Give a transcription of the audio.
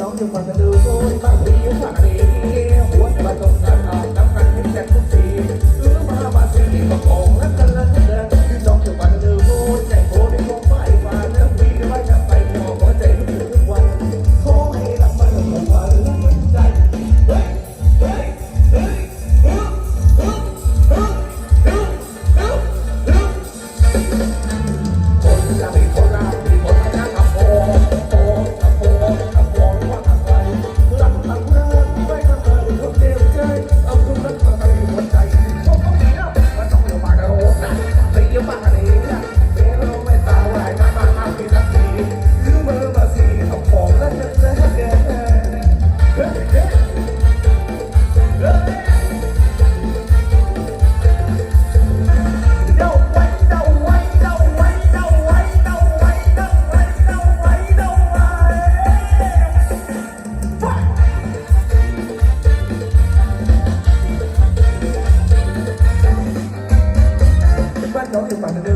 น้องจังหวัดกระดูโอ้ยบานพี่บ้างนี้หัวมาตรงกันเาน้ำกันเป็แแจกทุกทีซื้อมาบาสีก็ของรักกันละเดินพี่น้องจังหวัดกระดูโอ้ยใจโหดในกองไฟมาแล้วพี่ไม่จับไปหัวใจทุอยู่ทุกวันขอให้รักมันนุ่มวันรักมันใจเฮ้ยเฮ้ยเฮ้ยฮึยเฮึฮึฮ้ te pasa de